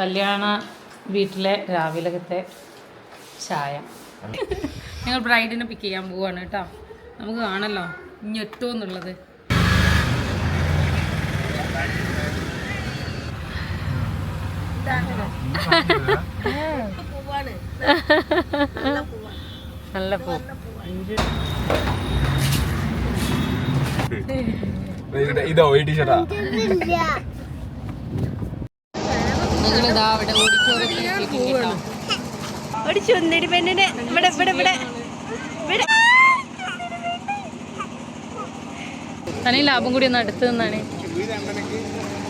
കല്യാണ വീട്ടിലെ രാവിലത്തെ ചായ. ഞങ്ങൾ ബ്രൈഡിനെ പിക്ക് ചെയ്യാൻ പോവാണ് കേട്ടോ. നമുക്ക് കാണല്ലോ ഞെട്ടോ എന്നുള്ളത്. നല്ല പൂ. ഇതോ ഈ ടീഷർട്ടാ ഞങ്ങളിതാ അവിടെ ഓഡിറ്റോറിയത്തിൽ എത്തിയിട്ടുണ്ട് കേട്ടോ. ഓടിച്ചു വന്നിട്ട് പെണ്ണിനെ. ഇവിടെ ഇവിടെ ഇവിടെ. ഇവിടെ. തന്നെ ലാഭം കൂടി ഒന്ന് അടുത്ത് നിന്നാണ്.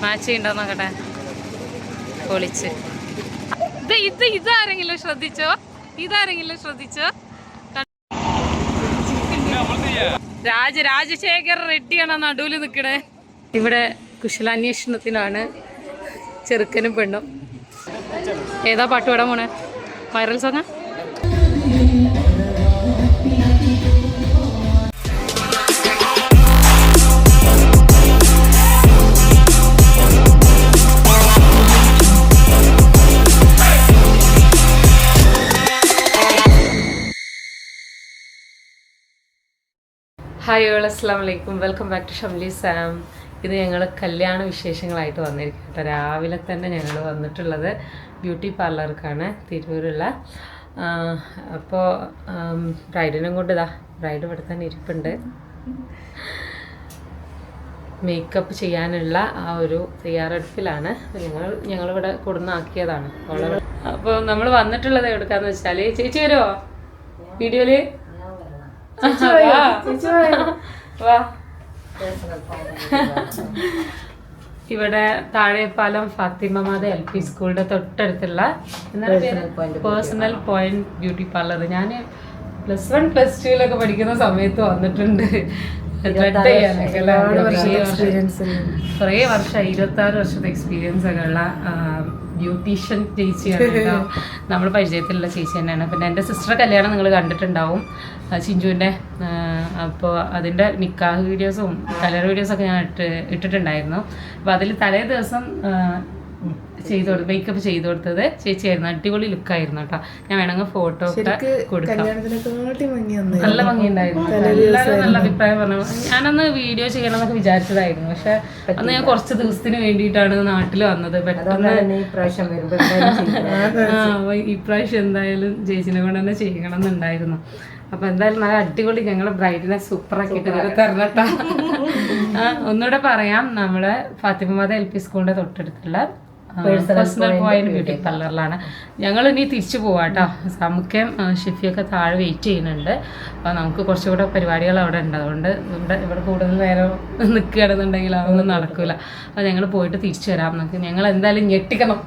മാച്ച് ചെയ്യണ്ടോ നോക്കട്ടെ. പൊളിച്ച്. ഇത് ഇത് ഇതാരെങ്കിലും ശ്രദ്ധിച്ചോ? ഇതാരെങ്കിലും ശ്രദ്ധിച്ചോ? രാജ രാജശേഖർ റെഡ്ഡിയാണ് നടുവിൽ നിൽക്കണേ ഇവിടെ കുശലാന്വേഷണത്തിനാണ് ചെറുക്കനും പെണ്ണും. ഏതാ പാട്ട് പാടാൻ പോണേ? വൈറൽ സോങ്ങാ ഹായ് ഓൾ അസ്സാം വലൈക്കും welcome back to Shamli Sam ഇത് ഞങ്ങൾ കല്യാണ വിശേഷങ്ങളായിട്ട് വന്നിരിക്കും. കേട്ടോ രാവിലെ തന്നെ ഞങ്ങൾ വന്നിട്ടുള്ളത് ബ്യൂട്ടി പാർലർക്കാണ് തിരൂരുള്ള. അപ്പോൾ ബ്രൈഡിനും കൊണ്ട് ഇതാ ബ്രൈഡ് ഇവിടെ തന്നെ ഇരിപ്പുണ്ട്. മേക്കപ്പ് ചെയ്യാനുള്ള ആ ഒരു തയ്യാറെടുപ്പിലാണ്. ഞങ്ങൾ ഞങ്ങളിവിടെ കൊടുന്നാക്കിയതാണ്. അപ്പോൾ നമ്മൾ വന്നിട്ടുള്ളത് എവിടുക്കാന്ന് വെച്ചാൽ ചേച്ചി വരുമോ വീഡിയോയിൽ? വാ. ഇവിടെ താഴെപ്പാലം ഫാത്തിമ മാത എൽ പി സ്കൂളിന്റെ തൊട്ടടുത്തുള്ള പേഴ്സണൽ പോയിന്റ് ബ്യൂട്ടി പാർലർ ഞാൻ പ്ലസ് വൺ പ്ലസ് ടുവിലൊക്കെ പഠിക്കുന്ന സമയത്ത് വന്നിട്ടുണ്ട്? കുറേ വർഷം. ഇരുപത്തി ആറ് വർഷത്തെ എക്സ്പീരിയൻസ് ഒക്കെ. ഉള്ള ബ്യൂട്ടീഷ്യൻ ചേച്ചിയാണ് കേട്ടോ. നമ്മൾ പരിചയത്തിലുള്ള ചേച്ചി തന്നെയാണ്. പിന്നെ എന്റെ സിസ്റ്റർ കല്യാണം നിങ്ങൾ കണ്ടിട്ടുണ്ടാവും. ചിഞ്ചുവിന്റെ അപ്പോൾ അതിന്റെ നിക്കാഹ് വീഡിയോസും കലർ വീഡിയോസൊക്കെ ഞാൻ ഇട്ട് ഇട്ടിട്ടുണ്ടായിരുന്നു. അപ്പോൾ അതിൽ തലേ ദിവസം ചെയ്തു കൊടുത്തു മേക്കപ്പ് ചെയ്ത് കൊടുത്തത് ചേച്ചി ആയിരുന്നു അടിപൊളി ലുക്കായിരുന്നു കേട്ടോ ഞാൻ വേണമെങ്കിൽ ഫോട്ടോ ഒക്കെ കൊടുക്കാം. നല്ല ഭംഗിയുണ്ടായിരുന്നു. എല്ലാവരും നല്ല അഭിപ്രായം പറഞ്ഞു. ഞാനന്ന് വീഡിയോ ചെയ്യണം എന്നൊക്കെ വിചാരിച്ചതായിരുന്നു. പക്ഷെ അന്ന് ഞാൻ കുറച്ച് ദിവസത്തിന് വേണ്ടിയിട്ടാണ് നാട്ടിൽ വന്നത്. പെട്ടെന്ന് ഇപ്രാവശ്യം എന്തായാലും ചേച്ചിനെ കൊണ്ട് തന്നെ ചെയ്യണം എന്നുണ്ടായിരുന്നു അപ്പൊ എന്തായാലും നല്ല അടിപൊളി ഞങ്ങളെ ബ്രൈഡിനെ സൂപ്പർ ആക്കി തരണട്ടാ. ഒന്നുകൂടെ പറയാം. നമ്മളെ ഫാത്തിമ എൽ പി സ്കൂളിന്റെ തൊട്ടടുത്തുള്ള പേഴ്സണൽ പോയിന്റ് ബ്യൂട്ടി പാർലറിലാണ് ഞങ്ങൾ ഇനി തിരിച്ചു പോവാട്ടോ. സമുഖ്യം ഷിഫിയൊക്കെ താഴെ വെയിറ്റ് ചെയ്യുന്നുണ്ട്. അപ്പോൾ നമുക്ക് കുറച്ചുകൂടെ പരിപാടികൾ അവിടെ ഉണ്ട്. അതുകൊണ്ട് ഇവിടെ ഇവിടെ കൂടുതൽ നേരം നിൽക്കുകയാണെന്നുണ്ടെങ്കിൽ അതൊന്നും നടക്കില്ല അപ്പോൾ ഞങ്ങൾ പോയിട്ട് തിരിച്ചു വരാം. നമുക്ക് ഞങ്ങൾ എന്തായാലും ഞെട്ടിക്കണം.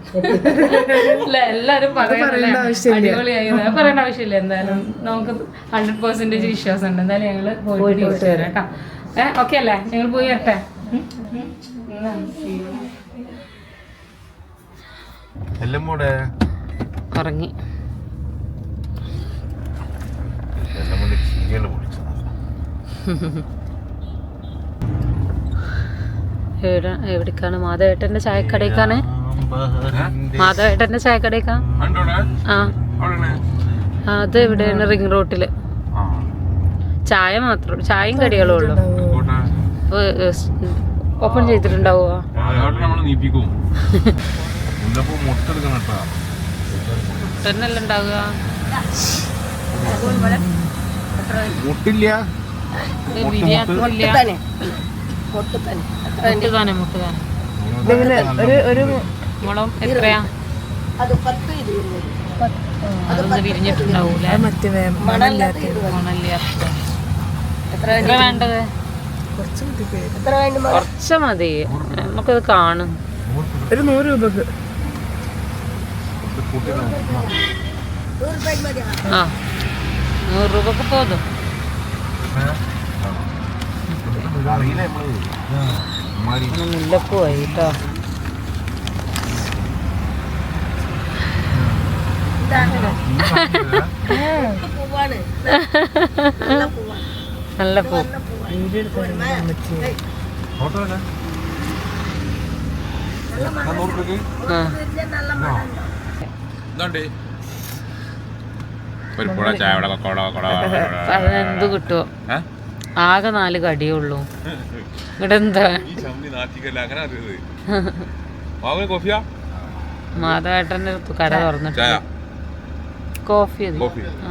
അല്ല എല്ലാവരും പറയണല്ലേ? അടിപൊളിയായി. പറയേണ്ട ആവശ്യമില്ല. എന്തായാലും നമുക്ക് ഹൺഡ്രഡ് പെർസെന്റേജ് വിശ്വാസം ഉണ്ട് എന്തായാലും ഞങ്ങൾ പോയിട്ട് തിരിച്ചു വരാം. കേട്ടോ. ഏഹ് ഓക്കെ അല്ലേ? ഞങ്ങൾ പോയി വരട്ടെ? ഉറങ്ങി എവിടെ? എവിടേക്കാണ്? മാധവേട്ടന്റെ ചായക്കടയ്ക്കാണ് മാധവേട്ടന്റെ ചായക്കടയ്ക്കാ ആ. അത് എവിടെയാണ് റിംഗ് റോട്ടിൽ. ചായ മാത്രം ചായയും കടികളും ഉള്ളു. ഓപ്പൺ ചെയ്തിട്ടുണ്ടാവോ നമ്മൾ മുട്ട മൊട്ടെടുക്കണം കേട്ടോ. തന്നെയല്ല ഉണ്ടാവുക? മുട്ടില്ല. ഒരു ഒരു മുളം എത്രയാ? അത് പത്ത് ഇരുപത്. അതൊന്ന് വിരിഞ്ഞിട്ടുണ്ടാവൂല? എത്ര വേണ്ടത്? എത്ര വേണ്ടി കുറച്ച് മതി. നമുക്കത് കാണും. ഒരു നൂറ് രൂപക്ക്. ആ. നൂറ് രൂപക്ക് പോതും. മുല്ലപ്പൂ ആയി കേട്ടോ നല്ല പൂ. ആ. ഇതാണ്ടേ. കൊക്കോട കൊക്കോട അതിനെന്ത് കിട്ടുമോ ആകെ നാല് കടിയുള്ളൂ. ഇവിടെ എന്താ മാധവേട്ടന്റെ അടുത്ത് കട തുറന്നിട്ട് ചായ. കോഫി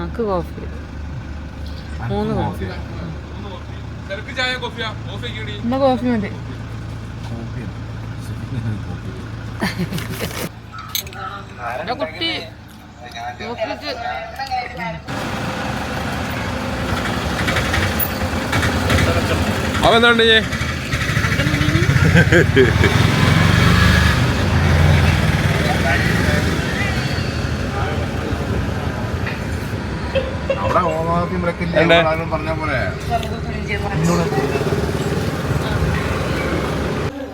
ആക്ക് കോഫി. മൂന്ന് കോഫി. തിരക്ക് ചായ കോഫിയാ? കോഫി കിടി ഇന്ന് കോഫി മതി. എന്റെ കുട്ടി. ചെയ്യേ. അവിടെ ഓമാക്കി മുടക്കില്ല പറഞ്ഞ പോലെ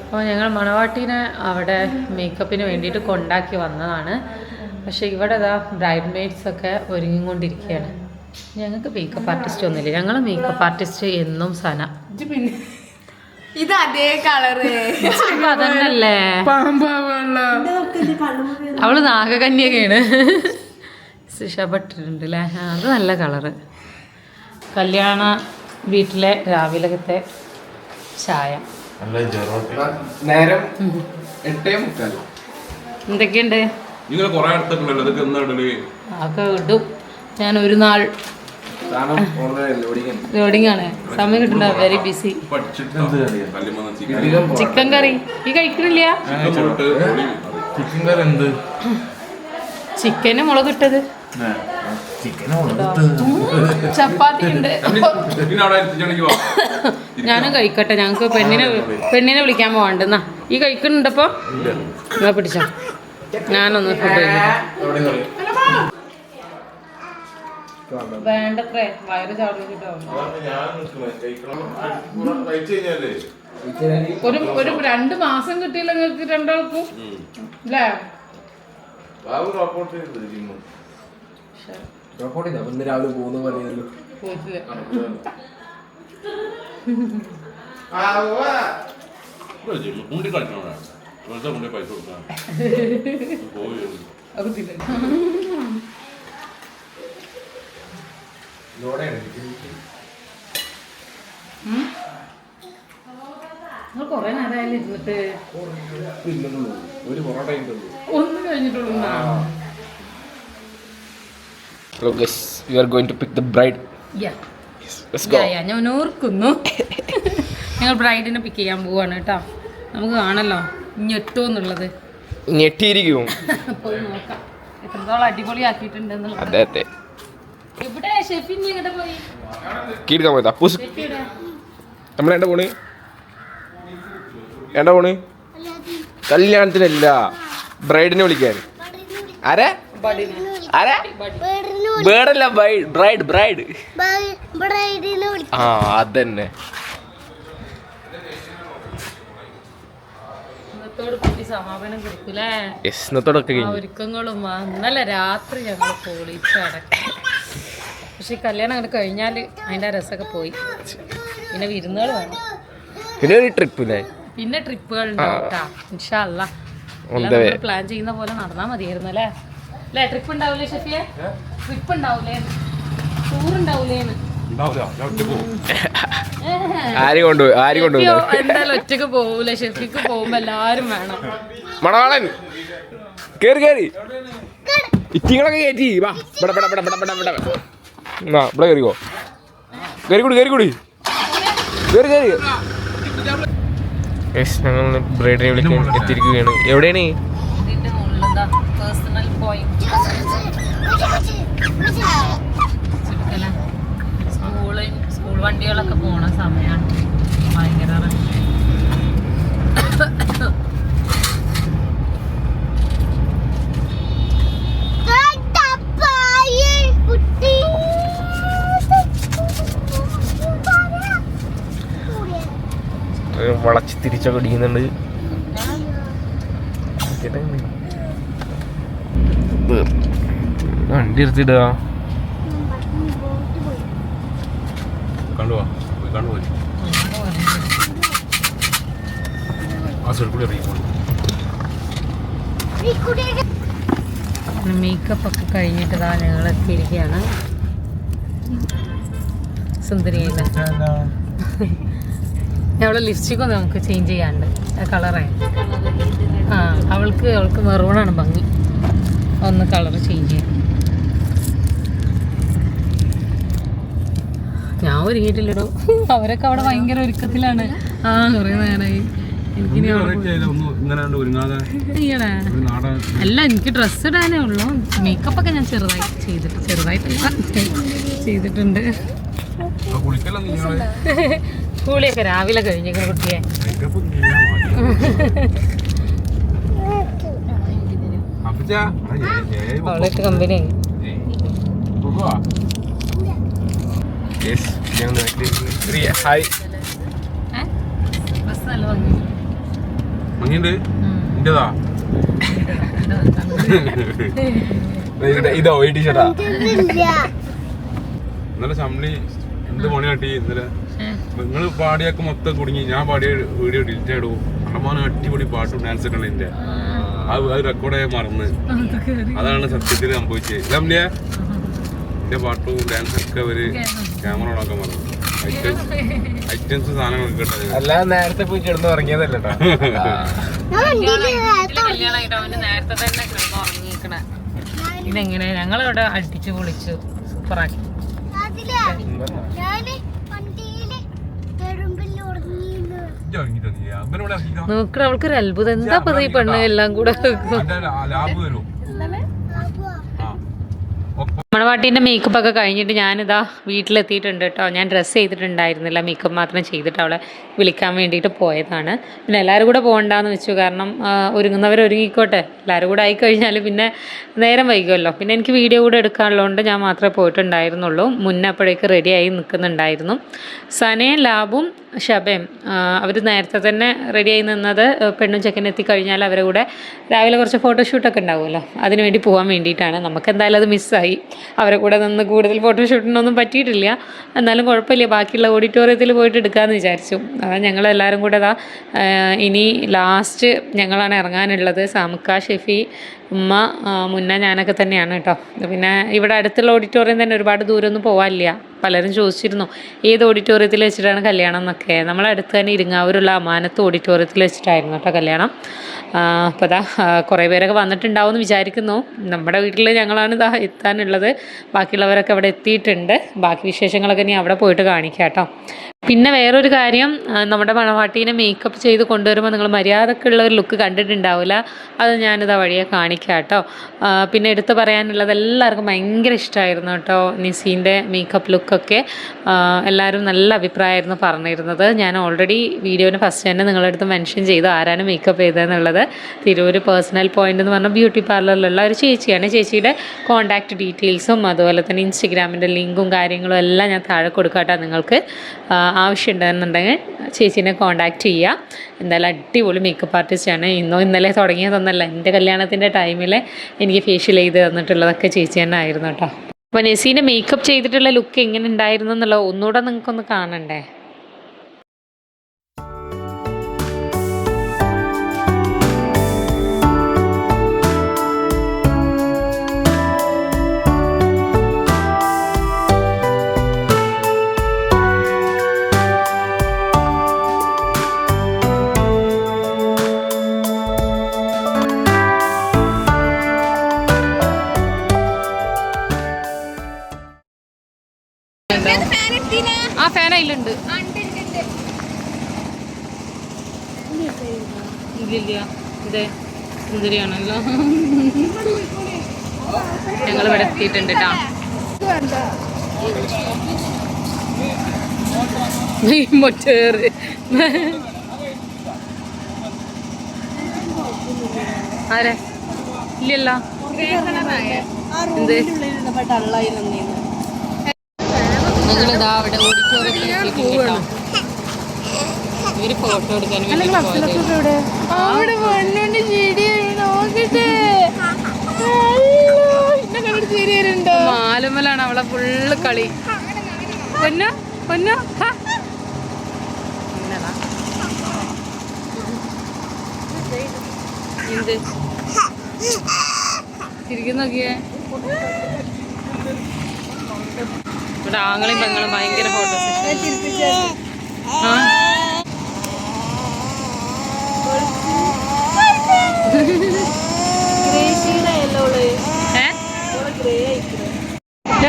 അപ്പോൾ ഞങ്ങൾ മണവാട്ടീനെ അവിടെ മേക്കപ്പിന് വേണ്ടിയിട്ട് കൊണ്ടാക്കി വന്നതാണ്. പക്ഷെ ഇവിടെ ഇതാ ബ്രൈഡ് മെയ്ഡ്സ് ഒക്കെ ഒരുങ്ങിക്കൊണ്ടിരിക്കുകയാണ്. ഞങ്ങൾക്ക് മേക്കപ്പ് ആർട്ടിസ്റ്റ് ഒന്നുമില്ല. ഞങ്ങൾ മേക്കപ്പ് ആർട്ടിസ്റ്റ് എന്നും സന. ഇത് അതേ കളറ് അതന്നല്ലേ അവൾ നാഗകന്യകയാണ്. ഇഷ്ടപ്പെട്ടിട്ടുണ്ട് അല്ലേ അത് നല്ല കളറ് കല്യാണ വീട്ടിലെ രാവിലത്തെ ചായ. നേരം എട്ടേ മുക്കാൽ. എന്തൊക്കെയുണ്ട്? നിങ്ങൾ കൊറേ അടുത്തൊക്കെ ഇതൊക്കെ എന്നാ ഇടൽ അതൊക്കെ ഇടും. ഞാൻ ഒരു നാൾ ലോഡിംഗ് ആണ്. സമയം കിട്ടണ്ട വെരി ബിസി ചിക്കൻ. കറി. ഈ കഴിക്കണില്ല? ചിക്കൻ കറി എന്ത്? ചിക്കന് മുളക് ഇട്ടത്. ചിക്കൻ ചപ്പാത്തി ഉണ്ട്. ഞാനും കഴിക്കട്ടെ. ഞങ്ങക്ക് പെണ്ണിനെ പെണ്ണിനെ വിളിക്കാൻ പോവാണ്ടെന്നാ ഈ കഴിക്കുന്നുണ്ടപ്പോ എന്നാ പിടിച്ചോ. ഞാനൊന്ന് ഫുഡ് വേണ്ടത്രേ വയറ് ഒരു ഒരു രണ്ട് മാസം കിട്ടിയില്ല നിങ്ങൾക്ക് രണ്ടാൾക്കും? അല്ലേ ഇന്ന് രാവിലെ പോകുന്ന കളിക്കണോടാ വെറുതെ പൈസ പോയി. നിങ്ങൾ കൊറേ നേരമായാലും ഇരുന്നിട്ട് ഒരു പൊറോട്ട ഒന്നും കഴിഞ്ഞിട്ടുള്ളൂ എന്നാ. Hello guys, are are going to pick the bride. Yeah. Let's Yeah, yeah, ഞാൻ ഓർക്കുന്നു. ഞങ്ങൾ ബ്രൈഡിനെ പിക്ക് ചെയ്യാൻ പോവാണ് കേട്ടോ. നമുക്ക് കാണല്ലോ ഞെട്ടോ എന്നുള്ളത്. ഞെട്ടിയിരിക്കും. പോയി നോക്കാം. എത്രത്തോളം അടിപൊളിയാക്കിയിട്ടുണ്ട് എന്നുള്ളത് അതെ. അതെ ഇവിടെ ഷെഫിൻ എങ്ങോട്ട് പോയി? കീടുക്കാൻ പോയത്. അപ്പൂസ്. നമ്മൾ എണ്ട പോണ്? എണ്ട പോണ്? കല്യാണത്തിനല്ല. ബ്രൈഡിനെ വിളിക്കാൻ. ആരാ? ആരാ? ബേഡല്ല ബ്രൈഡ് ബ്രൈഡ്. ആ അതന്നെ. ഒരുക്കങ്ങളും ഇന്നലെ രാത്രി ഞങ്ങൾ പൊളിച്ചടക്കി പക്ഷെ ഈ കല്യാണം അങ്ങനെ കഴിഞ്ഞാൽ അതിന്റെ രസമൊക്കെ പോയി. പിന്നെ വിരുന്നുകൾ വേണം. പിന്നെ ഒരു ട്രിപ്പ് പിന്നെ ട്രിപ്പുകൾ ഉണ്ടാവും. പ്ലാൻ ചെയ്യുന്ന പോലെ നടന്നാൽ മതിയായിരുന്നു അല്ലേ? അല്ലേ? ട്രിപ്പ് ഉണ്ടാവൂലേ ഷെഫിയെ? ട്രിപ്പ് ഉണ്ടാവൂലേ? ടൂർ ഉണ്ടാവൂലേന്ന്. ഉണ്ടാവില്ല ആര് ആര് എന്തായാലും ഒറ്റയ്ക്ക് പോവൂല? ഷെഫിക്ക് പോകുമ്പോ എല്ലാരും വേണം. മണവാളൻ കേറി കേറി. ഇറ്റിങ്ങളൊക്കെ കയറ്റി വാ. ഇവിടെ ഇവിടെ ഇവിടെ ഇവിടെ ഇവിടെ ഇവിടെ. എന്നാ ഇവിടെ കയറിക്കോ കയറിക്കൂടി കയറിക്കൂടി കയറി കയറി ഞങ്ങൾ ബ്രൈഡിനെ വിളിക്കാൻ എത്തിയിരിക്കുകയാണ്. എവിടെയാണ്? പോയിന്റ് സ്കൂൾ സ്കൂൾ വണ്ടികളൊക്കെ പോണ സമയമാണ് ഭയങ്കര. വളച്ച് തിരിച്ചൊക്കെ ഇടിക്കുന്നുണ്ട്. വണ്ടി എടുത്തിടുക മേക്കപ്പ് ഒക്കെ കഴിഞ്ഞിട്ട് ഇതാ ഞങ്ങൾ എത്തിയിരിക്കുകയാണ് സുന്ദരിയല്ല അവളെ ലിപ്സ്റ്റിക് ഒന്ന് നമുക്ക് ചേഞ്ച് ചെയ്യാണ്ട്. കളറേ ആ അവൾക്ക് അവൾക്ക് മെറൂണാണ് ഭംഗി. ഒന്ന് കളർ ചേഞ്ച് ചെയ്യാം. ഞാൻ ഒരുങ്ങിയിട്ടില്ലടോ. അവരൊക്കെ അവിടെ ഭയങ്കര ഒരുക്കത്തിലാണ്. ആ കുറേ നേരമായി അല്ല എനിക്ക് ഡ്രസ്സ് ഇടാനേ ഉള്ളൂ. മേക്കപ്പ് ഒക്കെ ഞാൻ ചെറുതായി ചെയ്തിട്ട് ചെറുതായിട്ടല്ല. ചെയ്തിട്ടുണ്ട്. കൂളിയൊക്കെ രാവിലെ കഴിഞ്ഞേക്കണ കുട്ടിയെ. മേക്കപ്പ് അപ്പച്ചാ അവളായിട്ട് കമ്പനി ഹായ് മങ്ങിണ്ട് ഇന്റേതാ ഇതോ ഈ ടീഷർട്ടാ ഇന്നലെ ശമ്പളി എന്ത് പണി കാട്ടി ഇന്നലെ? നിങ്ങൾ പാടിയൊക്കെ മൊത്തം കുടുങ്ങി. ഞാൻ പാടിയ വീഡിയോ ഡിലീറ്റ് ആയിടും അടമാനം അടിപൊളി പാട്ടും ഡാൻസ് ഒക്കെ ഉണ്ട് എന്റെ അത് റെക്കോർഡായി മറന്ന്. അതാണ് സത്യത്തിൽ സംഭവിച്ചത്. എന്റെ പാട്ടും ഡാൻസ് ഒക്കെ അവർ ക്യാമറ ഓണാക്കാൻ മറന്നു ഐറ്റംസ് ഐറ്റംസ് സാധനങ്ങളൊക്കെ ഇട്ടത് നേരത്തെ പോയി കിടന്ന് ഉറങ്ങിയതല്ല കല്യാണമായിട്ട് അവന് നേരത്തെ തന്നെ കിടന്ന് ഉറങ്ങിക്കണേ ഇതെങ്ങനെ ഞങ്ങളിവിടെ അടിച്ചു പൊളിച്ചു. സൂപ്പറാക്കി. നോക്കണ അവൾക്കൊരു അത്ഭുതം. എന്താ പറയുക ഈ പെണ്ണ് എല്ലാം കൂടെ വരും. മണവാട്ടീന്റെ മേക്കപ്പ് ഒക്കെ കഴിഞ്ഞിട്ട് ഞാനിതാ വീട്ടിലെത്തിയിട്ടുണ്ട് കേട്ടോ ഞാൻ ഡ്രസ്സ് ചെയ്തിട്ടുണ്ടായിരുന്നില്ല. മേക്കപ്പ് മാത്രം ചെയ്തിട്ട് അവളെ വിളിക്കാൻ വേണ്ടിയിട്ട് പോയതാണ്. പിന്നെ എല്ലാവരും കൂടെ പോകണ്ടെന്ന് വെച്ചു. കാരണം ഒരുങ്ങുന്നവർ ഒരുങ്ങിക്കോട്ടെ. എല്ലാവരും കൂടെ ആയിക്കഴിഞ്ഞാൽ പിന്നെ നേരം വൈകുമല്ലോ പിന്നെ എനിക്ക് വീഡിയോ കൂടെ എടുക്കാനുള്ളതുകൊണ്ട് ഞാൻ മാത്രമേ പോയിട്ടുണ്ടായിരുന്നുള്ളൂ. മുന്നേ അപ്പോഴേക്ക് റെഡിയായി നിൽക്കുന്നുണ്ടായിരുന്നു. സനയും ലാബും ഷബയും അവർ നേരത്തെ തന്നെ റെഡിയായി നിന്നത് പെണ്ണും ചെക്കനും എത്തിക്കഴിഞ്ഞാൽ അവരെ കൂടെ രാവിലെ കുറച്ച് ഫോട്ടോഷൂട്ടൊക്കെ ഉണ്ടാവുമല്ലോ. അതിന് വേണ്ടി പോകാൻ വേണ്ടിയിട്ടാണ്. നമുക്ക് എന്തായാലും അത് മിസ്സായി അവരെ കൂടെ നിന്ന് കൂടുതൽ ഫോട്ടോഷൂട്ടിനൊന്നും പറ്റിയിട്ടില്ല. എന്നാലും കുഴപ്പമില്ല. ബാക്കിയുള്ള ഓഡിറ്റോറിയത്തിൽ പോയിട്ട് എടുക്കാമെന്ന് വിചാരിച്ചു. അതാ ഞങ്ങളെല്ലാവരും കൂടെ അതാ ഇനി ലാസ്റ്റ് ഞങ്ങളാണ് ഇറങ്ങാനുള്ളത്. സാമുക്ക ഷെഫി ഉമ്മ മുന്ന ഞാനൊക്കെ തന്നെയാണ് കേട്ടോ. പിന്നെ ഇവിടെ അടുത്തുള്ള ഓഡിറ്റോറിയം തന്നെ ഒരുപാട് ദൂരമൊന്നും പോകാനില്ല പലരും ചോദിച്ചിരുന്നു ഏത് ഓഡിറ്റോറിയത്തിൽ വെച്ചിട്ടാണ് കല്യാണം എന്നൊക്കെ. നമ്മളടുത്ത് തന്നെ ഇരിങ്ങാവൂരുള്ള അമാനത്ത് ഓഡിറ്റോറിയത്തിൽ വെച്ചിട്ടായിരുന്നു കേട്ടോ കല്യാണം. അപ്പോൾ അതാ കുറേ പേരൊക്കെ വന്നിട്ടുണ്ടാവും എന്ന് വിചാരിക്കുന്നു. നമ്മുടെ വീട്ടിൽ ഞങ്ങളാണ് ഇതാ എത്താനുള്ളത്. ബാക്കിയുള്ളവരൊക്കെ അവിടെ എത്തിയിട്ടുണ്ട്. ബാക്കി വിശേഷങ്ങളൊക്കെ ഇനി അവിടെ പോയിട്ട് കാണിക്കാം കേട്ടോ. പിന്നെ വേറൊരു കാര്യം നമ്മുടെ മണവാട്ടീനെ മേക്കപ്പ് ചെയ്ത് കൊണ്ടുവരുമ്പോൾ നിങ്ങൾ മര്യാദക്കുള്ള ഒരു ലുക്ക് കണ്ടിട്ടുണ്ടാവില്ല. അത് ഞാനിതാ വഴിയെ കാണിക്കാം. കേട്ടോ പിന്നെ എടുത്തു പറയാനുള്ളത് എല്ലാവർക്കും ഭയങ്കര ഇഷ്ടമായിരുന്നു കേട്ടോ നിസീന്റെ മേക്കപ്പ് ലുക്കൊക്കെ എല്ലാവരും നല്ല അഭിപ്രായമായിരുന്നു പറഞ്ഞിരുന്നത്. ഞാൻ ഓൾറെഡി വീഡിയോന് ഫസ്റ്റ് തന്നെ നിങ്ങളുടെ മെൻഷൻ ചെയ്തു ആരാണ് മേക്കപ്പ് ചെയ്തതെന്നുള്ളത്. തിരൂർ പേഴ്സണൽ പോയിന്റ് എന്ന് പറഞ്ഞാൽ ബ്യൂട്ടി പാർലറിലുള്ള ഒരു ചേച്ചിയാണ്. ചേച്ചിയുടെ കോൺടാക്റ്റ് ഡീറ്റെയിൽസും അതുപോലെ തന്നെ ഇൻസ്റ്റഗ്രാമിന്റെ ലിങ്കും കാര്യങ്ങളും എല്ലാം ഞാൻ താഴെ കൊടുക്കാട്ടോ നിങ്ങൾക്ക്. ആവശ്യമുണ്ടെന്നുണ്ടെങ്കിൽ ചേച്ചീനെ കോൺടാക്റ്റ് ചെയ്യുക. എന്തായാലും അടിപൊളി മേക്കപ്പ് ആർട്ടിസ്റ്റാണ് ഇന്നോ ഇന്നലെ തുടങ്ങിയതൊന്നല്ല. എന്റെ കല്യാണത്തിന്റെ ടൈമിൽ എനിക്ക് ഫേഷ്യൽ ചെയ്ത് തന്നിട്ടുള്ളതൊക്കെ ചേച്ചി തന്നെ ആയിരുന്നു കേട്ടോ. അപ്പോൾ നെസീനെ മേക്കപ്പ് ചെയ്തിട്ടുള്ള ലുക്ക് എങ്ങനെ ഉണ്ടായിരുന്നു എന്നുള്ളത് ഒന്നുകൂടെ നിങ്ങൾക്കൊന്ന് കാണണ്ടേ? ഫാൻ അതിലുണ്ട് ഇല്ലില്ല. ഇതേ സുന്ദരിയാണല്ലോ. ഞങ്ങൾ ഇവിടെ എത്തിയിട്ടുണ്ട് കേട്ടോ മൊറ്റേറ് ആരെ? ഇല്ലല്ലോ. എന്ത്? അവിടെ ഓഡിറ്റോറിയത്തിൽ ഇവർ ഫോട്ടോ എടുക്കാൻ വേണ്ടി പോയത്. അവിടെ മണ്ണുണ്ട് ചെടി നോക്കട്ടെ. മാലുമലാണ് അവളെ ഫുള്ള് കളി. പൊന്നോ? പൊന്നോ? എന്ത്? തിരികെ നോക്കിയേ ഇവിടെ ആങ്ങളും പെങ്ങളും ഭയങ്കര ഫോട്ടോ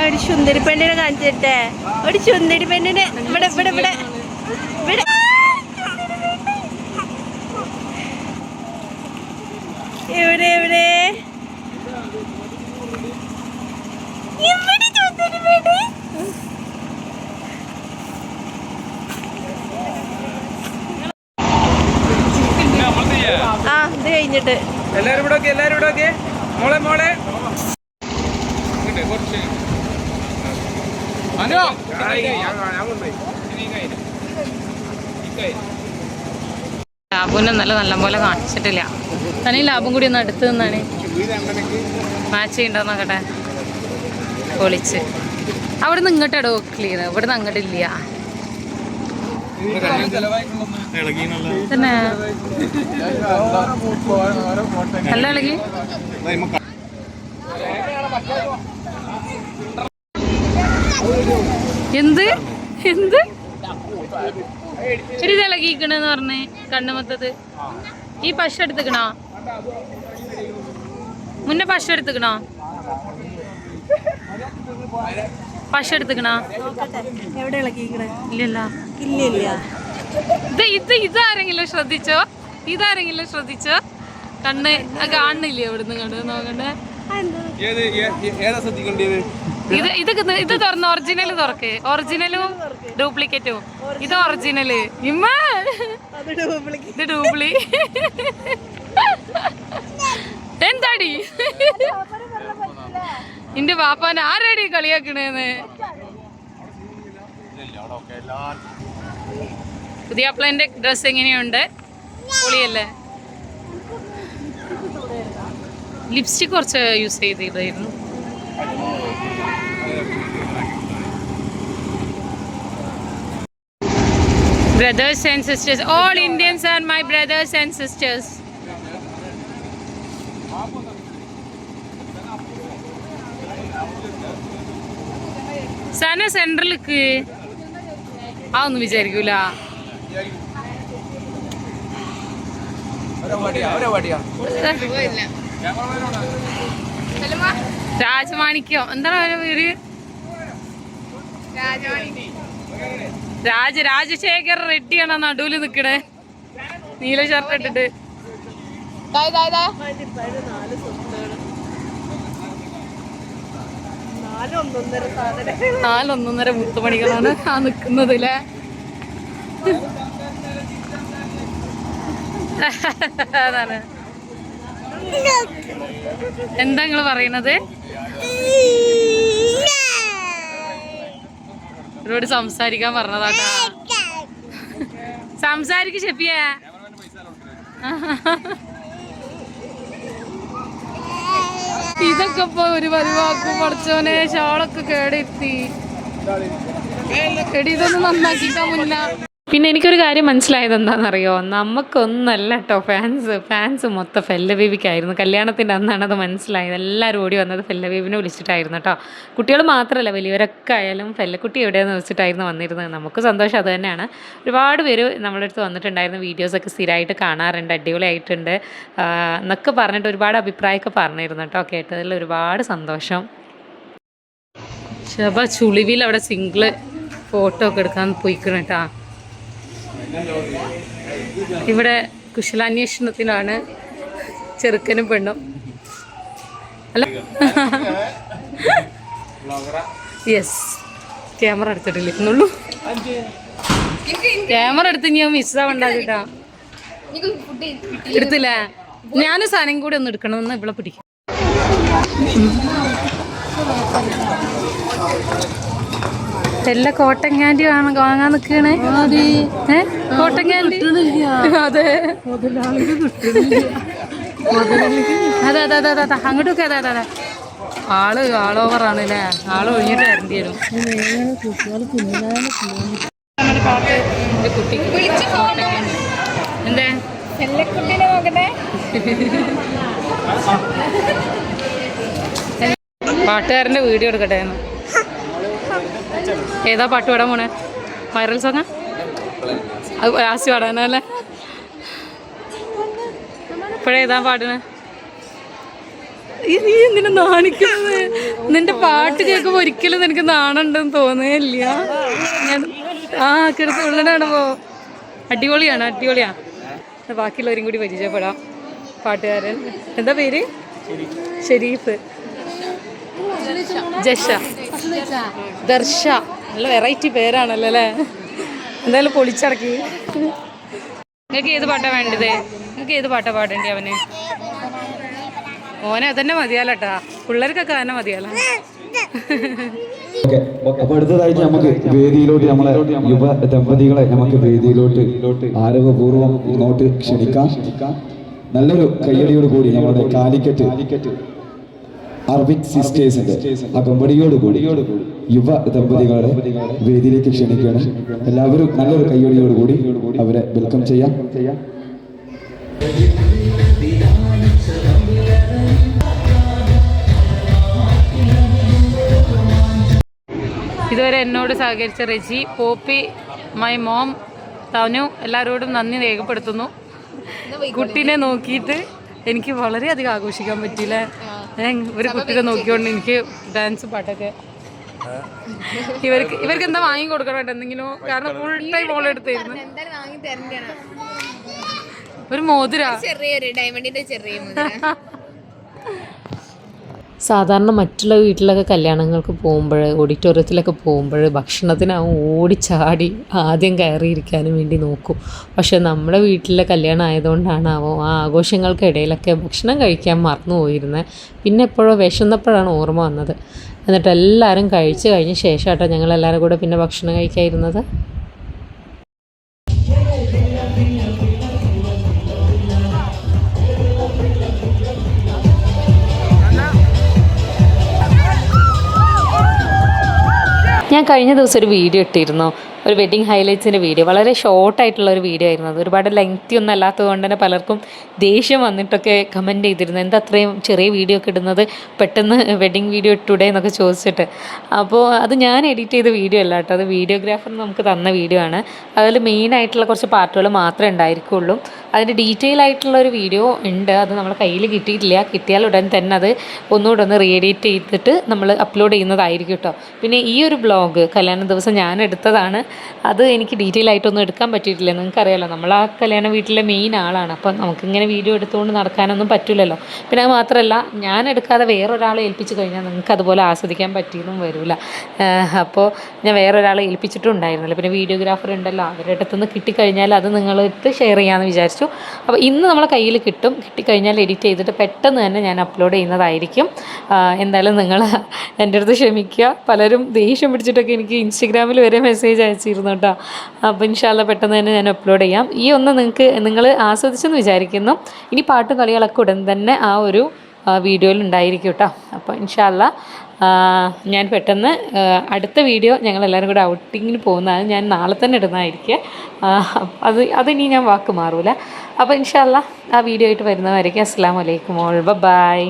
ഒരു സുന്ദരി പെണ്ണിനെ കാണിച്ചിട്ടെ ഒരു സുന്ദരി പെണ്ണിനെ ഇവിടെ ഇവിടെ ഇവിടെ ഇവിടെ എവിടെ എവിടെ ഇവിടെ സുന്ദരി പെണ്ണ് ആ ഇത് കഴിഞ്ഞിട്ട്. എല്ലാരും ഇവിടെ ഓക്കെ എല്ലാരും ഇവിടെ ഓക്കെ മോളെ മോളെ. ലാബുവിനെ നല്ല നല്ലപോലെ കാണിച്ചിട്ടില്ല. തന്നെ ലാബും കൂടി ഒന്ന് അടുത്ത് നിന്നാണ്. മാച്ച് ചെയ്യണ്ടോന്നോക്കട്ടെ പൊളിച്ച്. അവിടെ നിന്ന് ഇങ്ങോട്ടോ ക്ലിയർ ഇവിടെ നിന്ന് അങ്ങോട്ട് ഇല്ല. എന്ത്? എന്ത്? ഒരു തിളകിക്കണെന്ന് പറഞ്ഞ് കണ്ണു മൊത്തത്ത് ഈ പശ എടുത്തുക്കണോ? മുന്നേ പശ എടുത്തുക്കണോ? പശ എടുത്തുക്കണാ? ഇല്ലല്ലോ. ഇത് ഇത് ഇതാരെങ്കിലും ശ്രദ്ധിച്ചോ? ഇതാരെങ്കിലും ശ്രദ്ധിച്ചോ? കണ്ണ് കാണുന്നില്ലേ എവിടുന്ന് കണ്ട് നോക്കണ്ടേ? ഇത് ഇത് ഇത് തുറന്ന് ഒറിജിനൽ തുറക്ക്. ഒറിജിനലും ഡ്യൂപ്ലിക്കേറ്റും ഇത് ഒറിജിനൽ ഇമ്മ! ഇത് ഡ്യൂപ്ലി എന്താടി? നിന്റെ വാപ്പാൻ ആരടി കളിയാക്കണേന്ന്? പുതിയ അപ്പളന്റെ ഡ്രസ് എങ്ങനെയുണ്ട്? പൊളിയല്ലേ? ലിപ്സ്റ്റിക് കുറച്ച് യൂസ് ചെയ്തിരുന്നു. Brothers and sisters all Indians are my brothers and sisters. സന സെൻട്രലിക്ക് ആ ഒന്നും വിചാരിക്കൂല. രാജമാണിക്കോ എന്താണ് അവരെ പേര്? രാജ രാജശേഖർ റെഡ്ഡിയാണ് നടുവിൽ നിക്കണേ. നീല ഷർട്ട് നാലൊന്നൊന്നര മുത്തുമണികളാണ് ആ നിക്കുന്നത് അല്ലേ അതാണ്. എന്താ നിങ്ങൾ പറയണത്? ഇവരോട് സംസാരിക്കാൻ പറഞ്ഞതാട്ടാ. സംസാരിക്ക് ഷെപ്പിയ ഇതൊക്കെ ഇപ്പൊ ഒരു പരിവാക്കും പഠിച്ചോനെ ഷോളൊക്കെ കേടെത്തി. എടി നന്നാക്കിക്കാൻ മുന്ന. പിന്നെ എനിക്കൊരു കാര്യം മനസ്സിലായത് എന്താണെന്നറിയോ? നമുക്കൊന്നല്ല കേട്ടോ ഫാൻസ് ഫാൻസ് മൊത്തം ഫെല്ലബേബിക്കായിരുന്നു കല്യാണത്തിന്റെ അന്നാണ് അത് മനസ്സിലായത്. എല്ലാവരും ഓടി വന്നത് ഫെല്ലബേബിനെ വിളിച്ചിട്ടായിരുന്നു കേട്ടോ കുട്ടികൾ മാത്രമല്ല വലിയവരൊക്കെ ആയാലും ഫെല്ലക്കുട്ടി എവിടെയെന്ന് വെച്ചിട്ടായിരുന്നു വന്നിരുന്നത്. നമുക്ക് സന്തോഷം അത് തന്നെയാണ്. ഒരുപാട് പേര് നമ്മുടെ അടുത്ത് വന്നിട്ടുണ്ടായിരുന്നു. വീഡിയോസൊക്കെ സ്ഥിരമായിട്ട് കാണാറുണ്ട് അടിപൊളിയായിട്ടുണ്ട്. എന്നൊക്കെ പറഞ്ഞിട്ട് ഒരുപാട് അഭിപ്രായമൊക്കെ പറഞ്ഞിരുന്നു കേട്ടോ കേട്ടതിൽ ഒരുപാട് സന്തോഷം. ശബ ചുളിവിൽ അവിടെ സിംഗിൾ ഫോട്ടോ ഒക്കെ എടുക്കാൻ പോയിക്കണം കേട്ടാ ഇവിടെ കുശലാന്വേഷണത്തിനാണ് ചെറുക്കനും പെണ്ണും. അല്ല? യെസ് ക്യാമറ എടുത്തിട്ടില്ലുള്ളൂ ക്യാമറ എടുത്ത് ഞാൻ മിസ്സാവണ്ടാ എടുത്തില്ല? ഞാനും സാധനം കൂടി ഒന്ന് എടുക്കണമെന്ന് ഇവിടെ പിടിക്കും. എല്ലാ കോട്ടൻ ക്യാൻഡി ആണ് വാങ്ങാൻ നിൽക്കണേ. ഏ? കോട്ടൻ ക്യാൻഡി അതെ. അതെ അതെ അതെ അതെ അങ്ങോട്ടൊക്കെ അതെ അതെ അതെ. ആൾ ആൾ ഓവറാണ് അല്ലേ ആൾ ഒഴിഞ്ഞിട്ട് വരേണ്ടി വരും. എന്തേ? പാട്ടുകാരന്റെ വീഡിയോ എടുക്കട്ടെ എന്ന്. ഏതാ പാട്ട് പാടാൻ പോണേ? വൈറൽ സോങ്ങാ അത് ലാസ്റ്റ് പാടാനല്ലേ ഇപ്പോഴേതാ പാടണേ? ഈ നീ എന്തിനു നാണിക്കുന്നത്? നിന്റെ പാട്ട് കേൾക്കുമ്പോൾ ഒരിക്കലും നിനക്ക് നാണുണ്ടെന്ന് തോന്നുകയില്ല ഞാൻ ആ കിടത്ത് പോ അടിപൊളിയാണ് അടിപൊളിയാ. ബാക്കിയുള്ളവരും കൂടി പരിചയപ്പെടാം പാട്ടുകാരൻ. എന്താ പേര്? ഷെരീഫ് ജഷ. ദർശ. നല്ല വെറൈറ്റി പേരാണല്ലോ അല്ലേ? എന്തായാലും പൊളിച്ചടക്കി. നിങ്ങൾക്ക് ഏത് പാട്ടാ വേണ്ടത്? നിങ്ങൾക്ക് ഏത് പാട്ടാ പാടേണ്ടി അവന്? മോനെ അതന്നെ മതിയാലട്ടാ. പിള്ളേർക്കൊക്കെ അതന്നെ മതിയാലോ? അപ്പൊ അടുത്തതായിട്ട് നമുക്ക് വേദിയിലോട്ട് നമ്മളെ യുവ ദമ്പതികളെ നമുക്ക് വേദിയിലോട്ട് ആരവപൂർവം ഇങ്ങോട്ട് ക്ഷണിക്കാം. നല്ലൊരു കയ്യടിയോട് കൂടി നമ്മുടെ കാലിക്കറ്റ് അറബിക് സിസ്റ്റേഴ്സിന്റെ അകമ്പടിയോട് കൂടി യുവ ദമ്പതികളെ വേദിയിലേക്ക് ക്ഷണിക്കുകയാണ്. എല്ലാവരും നല്ലൊരു കയ്യടിയോട് കൂടി അവരെ വെൽക്കം ചെയ്യാം. ഇതുവരെ എന്നോട് സഹകരിച്ച റെജി പോപ്പി മൈ മോം തനു എല്ലാവരോടും നന്ദി രേഖപ്പെടുത്തുന്നു. കുട്ടീനെ നോക്കിയിട്ട് എനിക്ക് വളരെയധികം ആഘോഷിക്കാൻ പറ്റിയില്ല? ഞാൻ ഒരു കുട്ടിയെ നോക്കിക്കൊണ്ട് എനിക്ക് ഡാൻസ് പാട്ടൊക്കെ. ഇവർക്ക് ഇവർക്ക് എന്താ വാങ്ങി കൊടുക്കണം എന്തെങ്കിലും കാരണം ഫുൾ ടൈം ഓൾ എടുത്തായിരുന്നു. ഒരു മോതിര. ചെറിയൊരു ഡയമണ്ടിന്റെ ചെറിയ സാധാരണ മറ്റുള്ള വീട്ടിലൊക്കെ കല്യാണങ്ങൾക്ക് പോകുമ്പോൾ ഓഡിറ്റോറിയത്തിലൊക്കെ പോകുമ്പോൾ ഭക്ഷണത്തിനാവും ഓടിച്ചാടി ആദ്യം കയറിയിരിക്കാനും വേണ്ടി നോക്കും. പക്ഷെ നമ്മുടെ വീട്ടിലെ കല്യാണം ആയതുകൊണ്ടാണാവോ ആ ആഘോഷങ്ങൾക്കിടയിലൊക്കെ ഭക്ഷണം കഴിക്കാൻ മറന്നു പോയിരുന്നത് പിന്നെ എപ്പോഴോ വിശന്നപ്പോഴാണ് ഓർമ്മ വന്നത്. എന്നിട്ട് എല്ലാവരും കഴിച്ചു കഴിഞ്ഞ ശേഷമാട്ടോ ഞങ്ങളെല്ലാവരും കൂടെ പിന്നെ ഭക്ഷണം കഴിക്കാതിരുന്നത് ഞാൻ കഴിഞ്ഞ ദിവസം ഒരു വീഡിയോ ഇട്ടിരുന്നു. ഒരു വെഡിങ് ഹൈലൈറ്റ്സിന്റെ വീഡിയോ വളരെ ഷോർട്ടായിട്ടുള്ള ഒരു വീഡിയോ ആയിരുന്നു അത്. ഒരുപാട് ലെങ്തി ഒന്നും അല്ലാത്തത് കൊണ്ട് തന്നെ പലർക്കും ദേഷ്യം വന്നിട്ടൊക്കെ കമന്റ് ചെയ്തിരുന്നു. എന്താ അത്രയും ചെറിയ വീഡിയോ ഒക്കെ ഇടുന്നത്? പെട്ടെന്ന് വെഡിങ് വീഡിയോ ഇട്ടൂടെ എന്നൊക്കെ ചോദിച്ചിട്ട്. അപ്പോൾ അത് ഞാൻ എഡിറ്റ് ചെയ്ത വീഡിയോ അല്ല കേട്ടോ. അത് വീഡിയോഗ്രാഫർ നമുക്ക് തന്ന വീഡിയോ ആണ്. അതിൽ മെയിൻ ആയിട്ടുള്ള കുറച്ച് പാർട്ടുകൾ മാത്രമേ ഉണ്ടായിരിക്കുള്ളൂ. അതിന്റെ ഡീറ്റെയിൽ ആയിട്ടുള്ള ഒരു വീഡിയോ ഉണ്ട്. അത് നമ്മളെ കയ്യിൽ കിട്ടിയിട്ടില്ല. കിട്ടിയാൽ ഉടൻ തന്നെ അത് ഒന്നുകൂടെ ഒന്ന് റീ എഡിറ്റ് ചെയ്തിട്ട് നമ്മൾ അപ്ലോഡ് ചെയ്യുന്നതായിരിക്കും കേട്ടോ. പിന്നെ ഈ ഒരു ബ്ലോഗ് കല്യാണ ദിവസം ഞാൻ എടുത്തതാണ്. അത് എനിക്ക് ഡീറ്റെയിൽ ആയിട്ടൊന്നും എടുക്കാൻ പറ്റിയിട്ടില്ല. നിങ്ങൾക്കറിയാലോ നമ്മൾ ആ കല്യാണ വീട്ടിലെ മെയിൻ ആളാണ്. അപ്പം നമുക്കിങ്ങനെ വീഡിയോ എടുത്തുകൊണ്ട് നടക്കാനൊന്നും പറ്റില്ലല്ലോ പിന്നെ അത് മാത്രമല്ല ഞാൻ എടുക്കാതെ വേറൊരാളെ ഏൽപ്പിച്ച് കഴിഞ്ഞാൽ നിങ്ങൾക്ക് അതുപോലെ ആസ്വദിക്കാൻ പറ്റിയെന്നും വരില്ല അപ്പോൾ ഞാൻ വേറൊരാളെ ഏൽപ്പിച്ചിട്ടുണ്ടായിരുന്നില്ല. പിന്നെ വീഡിയോഗ്രാഫർ ഉണ്ടല്ലോ അവരുടെ അടുത്തുനിന്ന് കിട്ടിക്കഴിഞ്ഞാൽ അത് നിങ്ങളെടുത്ത് ഷെയർ ചെയ്യാമെന്ന് വിചാരിച്ചു. അപ്പോൾ ഇന്ന് നമ്മളെ കയ്യിൽ കിട്ടും. കിട്ടിക്കഴിഞ്ഞാൽ എഡിറ്റ് ചെയ്തിട്ട് പെട്ടെന്ന് തന്നെ ഞാൻ അപ്ലോഡ് ചെയ്യുന്നതായിരിക്കും. എന്തായാലും നിങ്ങൾ എന്റെ അടുത്ത് ക്ഷമിക്കുക. പലരും ദേഷ്യം പിടിച്ചിട്ടൊക്കെ എനിക്ക് ഇൻസ്റ്റഗ്രാമിൽ വരെ മെസ്സേജ് അയച്ചിരുന്നു കേട്ടോ. അപ്പോൾ ഇൻഷാല്ല പെട്ടെന്ന് തന്നെ ഞാൻ അപ്ലോഡ് ചെയ്യാം. ഈ ഒന്ന് നിങ്ങൾക്ക് നിങ്ങൾ ആസ്വദിച്ചെന്ന് വിചാരിക്കുന്നു. ഇനി പാട്ടും കളികളൊക്കെ ഉടൻ തന്നെ ആ ഒരു വീഡിയോയിൽ ഉണ്ടായിരിക്കും കേട്ടോ. അപ്പോൾ ഇൻഷാല്ല ഞാൻ പെട്ടെന്ന് അടുത്ത വീഡിയോ ഞങ്ങൾ എല്ലാവരും കൂടെ ഔട്ടിങ്ങിന് പോകുന്നതാണ്. ഞാൻ നാളെ തന്നെ ഇടുന്നതായിരിക്കും. അത് അതിനി ഞാൻ വാക്ക് മാറൂല. അപ്പോൾ ഇൻഷാല്ല ആ വീഡിയോ ആയിട്ട് വരുന്നതായിരിക്കും അസ്സാം വലൈക്കും ഓൾ. ബൈ.